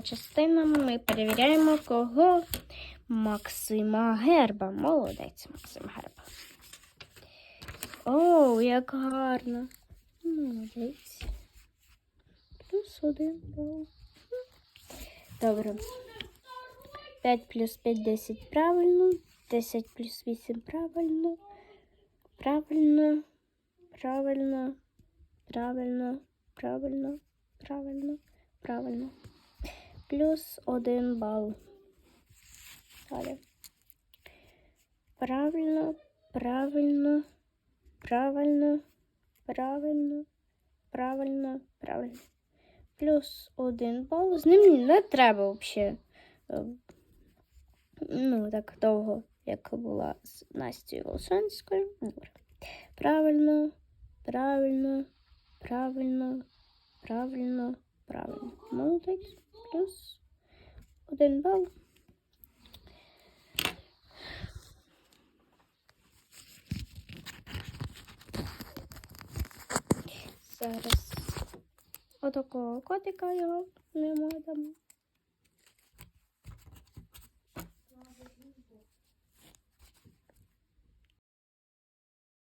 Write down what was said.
частинами ми перевіряємо, кого Максима Герба. Молодець, Максим Герба. О, як гарно. Молодець. Плюс один бал. Добре. 5 плюс 5, 10 правильно. 10 плюс 8 правильно. Правильно. Правильно. Правильно. Правильно. Правильно. Правильно. Плюс один бал. Далі. Правильно. Правильно. Правильно. Правильно. Правильно. Правильно. Плюс один бал. З ним не треба взагалі. Ну, так довго, як була з Настю Волосанською. Добре. Правильно, правильно, правильно, правильно, правильно. Молодець. Плюс один бал. Зараз. Отакого котика його ми можемо